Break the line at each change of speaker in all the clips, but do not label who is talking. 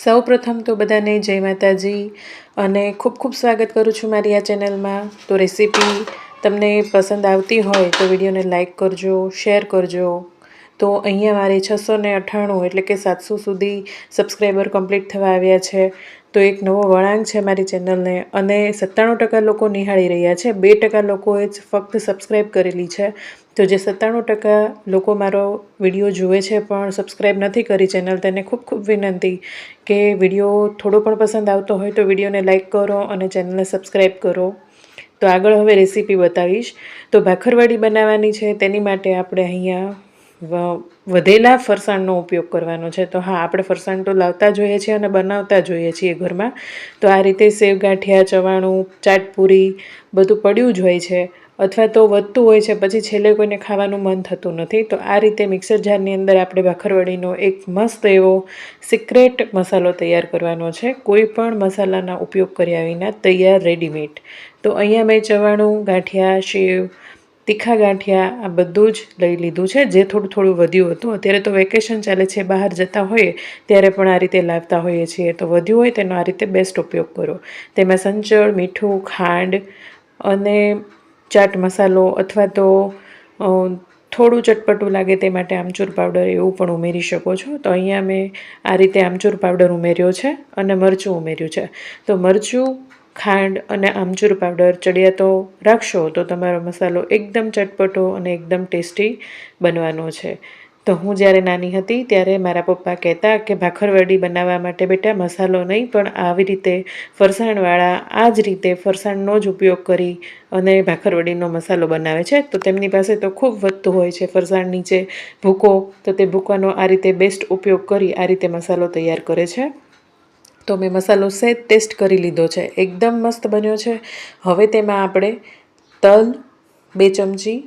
સૌ પ્રથમ તો બધાને જય માતાજી અને ખૂબ ખૂબ સ્વાગત કરું છું મારી આ ચેનલમાં. તો રેસીપી તમને પસંદ આવતી હોય તો વિડીયોને લાઇક કરજો, શેર કરજો. તો અહીંયા મારે છસો ને અઠ્ઠાણું એટલે કે સાતસો સુધી સબસ્ક્રાઈબર કમ્પ્લીટ થવા આવ્યા છે. તો એક નવો વળાંક છે મારી ચેનલને અને સત્તાણું ટકા લોકો નિહાળી રહ્યા છે. બે ટકા લોકોએ જ ફક્ત સબસ્ક્રાઈબ કરેલી છે. તો જે સત્તાણું ટકા લોકો મારો વીડિયો જુએ છે પણ સબસ્ક્રાઈબ નથી કરી ચેનલ, તેને ખૂબ ખૂબ વિનંતી કે વીડિયો થોડો પણ પસંદ આવતો હોય તો વિડીયોને લાઇક કરો અને ચેનલને સબસ્ક્રાઈબ કરો. તો આગળ હવે રેસીપી બતાવીશ. તો ભાખરવાડી બનાવવાની છે, તેની માટે આપણે અહીંયા વધેલા ફરસાણનો ઉપયોગ કરવાનો છે. તો હા, આપણે ફરસાણ તો લાવતા જોઈએ છીએ અને બનાવતા જોઈએ છીએ ઘરમાં. તો આ રીતે સેવ ગાંઠિયા, ચવાણું ચાટપુરી બધું પડ્યું જ હોય છે. અથવા તો વધતું હોય છે, પછી છેલ્લે કોઈને ખાવાનું મન થતું નથી. તો આ રીતે મિક્સર જારની અંદર આપણે ભાખરવડીનો એક મસ્ત એવો સિક્રેટ મસાલો તૈયાર કરવાનો છે. કોઈ પણ મસાલાના ઉપયોગ કર્યા વિના તૈયાર રેડીમેડ તો અહીંયા મેં ચવાણું, ગાંઠિયા સેવ તીખા ગાંઠિયા આ બધું જ લઈ લીધું છે. જે થોડું થોડું વધ્યું હતું. અત્યારે તો વેકેશન ચાલે છે, બહાર જતા હોઈએ, ત્યારે પણ આ રીતે લાવતા હોઈએ છીએ. તો વધ્યું હોય તેનો આ રીતે બેસ્ટ ઉપયોગ કરો. તેમાં સંચળ, મીઠું, ખાંડ અને ચાટ મસાલો અથવા તો થોડું ચટપટું લાગે તે માટે આમચૂર પાવડર એવું પણ ઉમેરી શકો છો. તો અહીંયા મેં આ રીતે આમચૂર પાવડર ઉમેર્યો છે અને મરચું ઉમેર્યું છે. તો મરચું, ખાંડ અને આમચૂર પાવડર ચડિયાતો રાખશો તો તમારો મસાલો એકદમ ચટપટો અને એકદમ ટેસ્ટી બનવાનો છે. તો હું જ્યારે નાની હતી ત્યારે મારા પપ્પા કહેતા કે ભાખરવડી બનાવવા માટે બેટા મસાલો નહીં, પણ આવી રીતે ફરસાણવાળા આ જ રીતે ફરસાણનો જ ઉપયોગ કરી અને ભાખરવડીનો મસાલો બનાવે છે. તો તેમની પાસે તો ખૂબ વધતું હોય છે ફરસાણ નીચે ભૂકો, તો તે ભૂકાનો આ રીતે બેસ્ટ ઉપયોગ કરી આ રીતે મસાલો તૈયાર કરે છે. તો મેં મસાલો સહેજ ટેસ્ટ કરી લીધો છે. એકદમ મસ્ત બન્યો છે. હવે તેમાં આપણે તલ બે ચમચી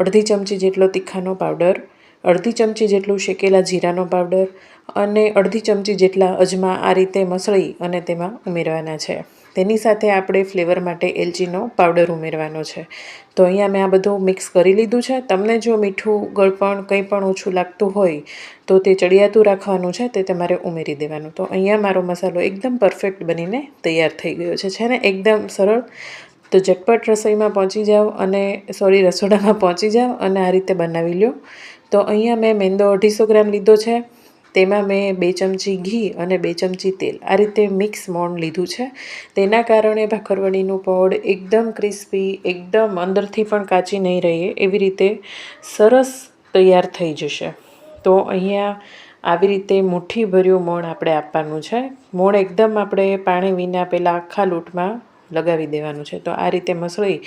અડધી ચમચી જેટલો તીખાનો પાવડર અડધી ચમચી જેટલું શેકેલા જીરાનો પાવડર અને અડધી ચમચી જેટલા અજમા આ રીતે મસળી અને તેમાં ઉમેરવાના છે. તેની સાથે આપણે ફ્લેવર માટે એલચીનો પાવડર ઉમેરવાનો છે. તો અહીંયા મેં આ બધું મિક્સ કરી લીધું છે. તમને જો મીઠું, ગળપણ કંઈ પણ ઓછું લાગતું હોય તો તે ચડિયાતું રાખવાનું છે તે તમારે ઉમેરી દેવાનું. તો અહીંયા મારો મસાલો એકદમ પરફેક્ટ બનીને તૈયાર થઈ ગયો છે. છે ને? એકદમ સરળ. તો ઝટપટ રસોઈમાં પહોંચી જાઓ અને સોરી, રસોડામાં પહોંચી જાઓ અને આ રીતે બનાવી લો તો અહીંયા મેં મેંદો અઢીસો ગ્રામ લીધો છે. તેમાં મેં બે ચમચી ઘી અને બે ચમચી તેલ. આ રીતે મિક્સ મોણ લીધું છે. તેના કારણે ભાખરવડીનું પડ એકદમ ક્રિસ્પી, એકદમ અંદરથી પણ કાચી નહીં રહે, એવી રીતે સરસ તૈયાર થઈ જશે. તો અહીંયા આવી રીતે મુઠ્ઠી ભર્યું મોણ આપણે આપવાનું છે. મોણ એકદમ આપણે પાણી વિના પહેલાં આખા લોટમાં લગાવી દેવાનું છે. તો આ રીતે મસળી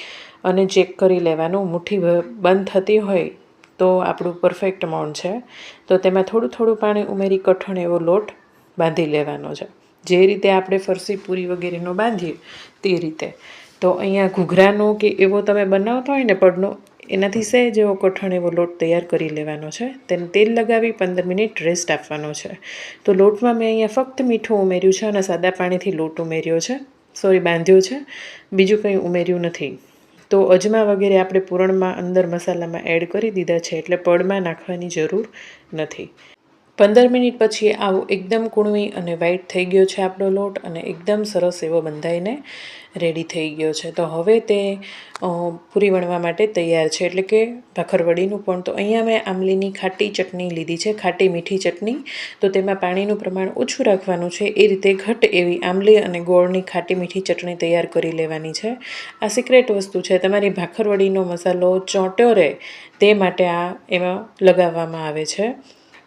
અને ચેક કરી લેવાનું. મુઠ્ઠી બંધ થતી હોય તો આપણું પરફેક્ટ મોણ છે. તો તેમાં થોડું થોડું પાણી ઉમેરી કઠણ એવો લોટ બાંધી લેવાનો છે. જે રીતે આપણે ફરસી પૂરી વગેરેનો બાંધીએ તે રીતે. તો અહીંયા ઘૂઘરાનો કે એવો તમે બનાવતા હોય ને પડનો, એનાથી સહેજ એવો કઠણ એવો લોટ તૈયાર કરી લેવાનો છે. તેને તેલ લગાવી પંદર મિનિટ રેસ્ટ આપવાનો છે. તો લોટમાં મેં અહીંયા ફક્ત મીઠું ઉમેર્યું છે અને સાદા પાણીથી લોટ ઉમેર્યો છે. સોરી બાંધ્યો છે. બીજું કંઈ ઉમેર્યું નથી. તો અજમા વગેરે આપણે પૂરણમાં અંદર મસાલામાં એડ કરી દીધા છે એટલે પડમાં નાખવાની જરૂર નથી. પંદર મિનિટ પછી આવો એકદમ કૂણવી અને વાઈટ થઈ ગયો છે આપણો લોટ અને એકદમ સરસ એવો બંધાઈને રેડી થઈ ગયો છે. તો હવે તે પૂરી વણવા માટે તૈયાર છે. એટલે કે ભાખરવડીનું પણ. તો અહીંયા મેં આમલીની ખાટી ચટણી લીધી છે, ખાટી મીઠી ચટણી. તો તેમાં પાણીનું પ્રમાણ ઓછું રાખવાનું છે. એ રીતે ઘટ એવી આમલી અને ગોળની ખાટી મીઠી ચટણી તૈયાર કરી લેવાની છે. આ સિક્રેટ વસ્તુ છે. તમારી ભાખરવડીનો મસાલો ચોંટ્યો રહે તે માટે આ એમાં લગાવવામાં આવે છે.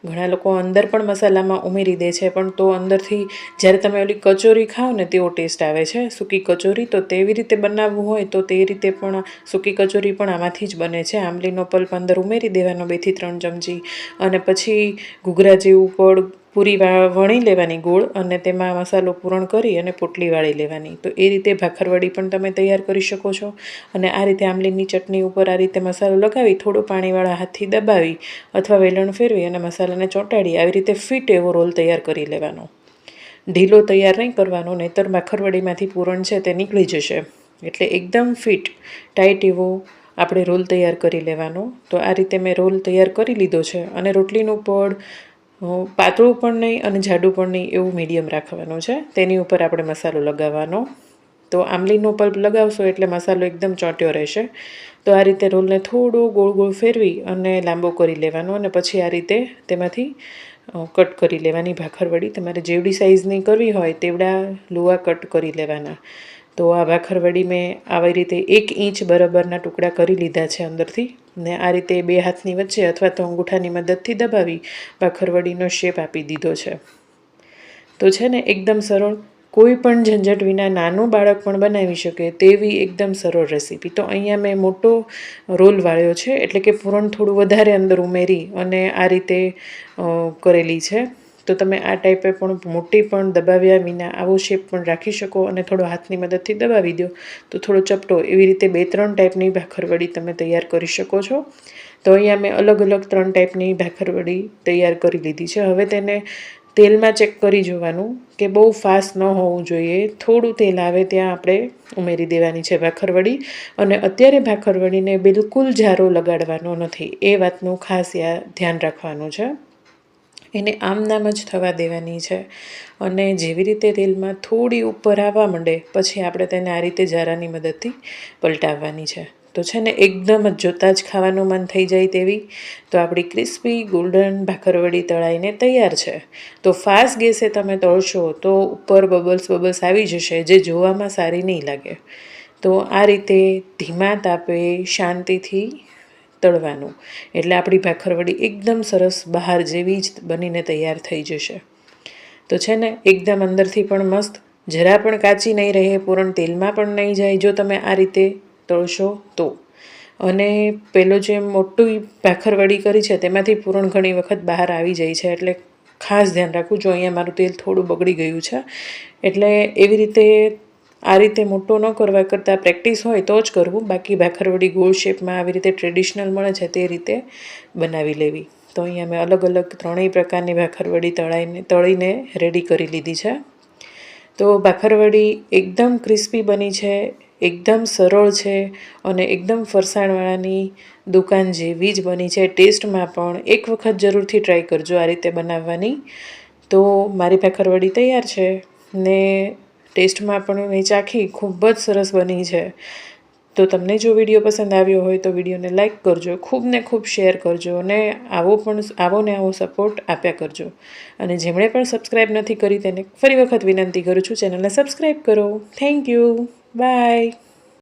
ઘણા લોકો અંદર પણ મસાલામાં ઉમેરી દે છે, પણ તો અંદરથી જ્યારે તમે ઓલી કચોરી ખાઓ ને તેવો ટેસ્ટ આવે છે. સૂકી કચોરી તો તેવી રીતે બનાવવું હોય તો તે રીતે પણ સૂકી કચોરી પણ આમાંથી જ બને છે. આંબલીનો પલ્પ અંદર ઉમેરી દેવાનો બેથી ત્રણ ચમચી અને પછી ઘૂઘરા જેવું પડ પૂરી વણી લેવાની ગોળ અને તેમાં મસાલો પૂરણ કરી અને પોટલી વાળી લેવાની. તો એ રીતે ભાખરવડી પણ તમે તૈયાર કરી શકો છો. અને આ રીતે આંબલીની ચટણી ઉપર આ રીતે મસાલો લગાવી, થોડું પાણીવાળા હાથથી દબાવી અથવા વેલણ ફેરવી અને મસાલાને ચોંટાડી આવી રીતે ફિટ એવો રોલ તૈયાર કરી લેવાનો. ઢીલો તૈયાર નહીં કરવાનો, નહીંતર ભાખરવડીમાંથી પૂરણ છે તે નીકળી જશે. એટલે એકદમ ફિટ, ટાઈટ એવો આપણે રોલ તૈયાર કરી લેવાનો. તો આ રીતે મેં રોલ તૈયાર કરી લીધો છે. અને રોટલીનું પડ પાતળું પણ નહીં અને જાડું પણ નહીં એવું મીડિયમ રાખવાનું છે. તેની ઉપર આપણે મસાલો લગાવવાનો. તો આંબલીનો પલ્પ લગાવશો એટલે મસાલો એકદમ ચોંટ્યો રહેશે. તો આ રીતે રોલને થોડો ગોળ ગોળ ફેરવી અને લાંબો કરી લેવાનો અને પછી આ રીતે તેમાંથી કટ કરી લેવાની ભાખરવડી. તમારે જેવડી સાઇઝની કરવી હોય તેવડા લુવા કટ કરી લેવાના. તો આ ભાખરવડી મેં આવી રીતે એક ઇંચ બરાબરના ટુકડા કરી લીધા છે અંદરથી ને આ રીતે બે હાથની વચ્ચે અથવા તો અંગૂઠાની મદદથી દબાવી ભાખરવડીનો શેપ આપી દીધો છે. તો છે ને, એકદમ સરળ, કોઈ પણ ઝંઝટ વિના નાનું બાળક પણ બનાવી શકે તેવી એકદમ સરળ રેસીપી. તો અહીંયા મેં મોટો રોલ વાળ્યો છે, એટલે કે પૂરણ થોડું વધારે અંદર ઉમેરી અને આ રીતે કરેલી છે. તો તમે આ ટાઈપે પણ મોટી પણ દબાવ્યા વિના આવો શેપ પણ રાખી શકો અને થોડો હાથની મદદથી દબાવી દો. તો થોડો ચપટો એવી રીતે બે ત્રણ ટાઈપની ભાખરવડી તમે તૈયાર કરી શકો છો. તો અહીંયા મેં અલગ અલગ ત્રણ ટાઈપની ભાખરવડી તૈયાર કરી લીધી છે. હવે તેને તેલમાં ચેક કરી જોવાનું કે બહુ ફાસ્ટ ન હોવું જોઈએ. થોડું તેલ આવે ત્યાં આપણે ઉમેરી દેવાની છે ભાખરવડી. અને અત્યારે ભાખરવડીને બિલકુલ ઝારો લગાડવાનો નથી. એ વાતનું ખાસ ધ્યાન રાખવાનું છે. એને આમ નામ જ થવા દેવાની છે. અને જેવી રીતે તેલમાં થોડી ઉપર આવવા માંડે, પછી આપણે તેને આ રીતે જારાની મદદથી પલટાવવાની છે. તો છે ને, એકદમ જ જોતાં જ ખાવાનું મન થઈ જાય તેવી. તો આપણી ક્રિસ્પી ગોલ્ડન ભાખરવડી તળાઈને તૈયાર છે. તો ફાસ્ટ ગેસે તમે તળશો તો ઉપર બબલ્સ બબલ્સ આવી જશે, જે જોવામાં સારી નહીં લાગે. તો આ રીતે ધીમા તાપે શાંતિથી તળવાનું. એટલે આપણી ભાખરવડી એકદમ સરસ બહાર જેવી જ બનીને તૈયાર થઈ જશે. તો છે ને, એકદમ અંદરથી પણ મસ્ત, જરા પણ કાચી નહીં રહે, પૂરણ તેલમાં પણ નહીં જાય, જો તમે આ રીતે તળશો તો. અને પેલો જે મોટું ભાખરવડી કરી છે, તેમાંથી પૂરણ ઘણી વખત બહાર આવી જાય છે, એટલે ખાસ ધ્યાન રાખવું, જો અહીંયા મારું તેલ થોડું બગડી ગયું છે. એટલે એવી રીતે આ રીતે મોટો ન કરવા કરતાં પ્રેક્ટિસ હોય તો જ કરવું. બાકી ભાખરવડી ગોળ શેપમાં આવી રીતે ટ્રેડિશનલ મળે છે તે રીતે બનાવી લેવી. તો અહીંયા મેં અલગ અલગ ત્રણેય પ્રકારની ભાખરવડી તળાઈને, તળીને રેડી કરી લીધી છે. તો ભાખરવડી એકદમ ક્રિસ્પી બની છે, એકદમ સરળ છે અને એકદમ ફરસાણવાળાની દુકાન જેવી જ બની છે. ટેસ્ટમાં પણ એક વખત જરૂરથી ટ્રાય કરજો આ રીતે બનાવવાની. તો મારી ભાખરવડી તૈયાર છે ને ટેસ્ટમાં પણ મેં ચાખી ખૂબ જ સરસ બની છે. તો તમને જો વીડિયો પસંદ આવ્યો હોય તો વિડીયોને લાઇક કરજો, ખૂબ ને ખૂબ શેર કરજો અને આવો પણ આવો ને આવો સપોર્ટ આપ્યા કરજો. અને જેમણે પણ સબસ્ક્રાઈબ નથી કરી તેને ફરી વખત વિનંતી કરું છું, ચેનલને સબસ્ક્રાઈબ કરો. Thank you. બાય.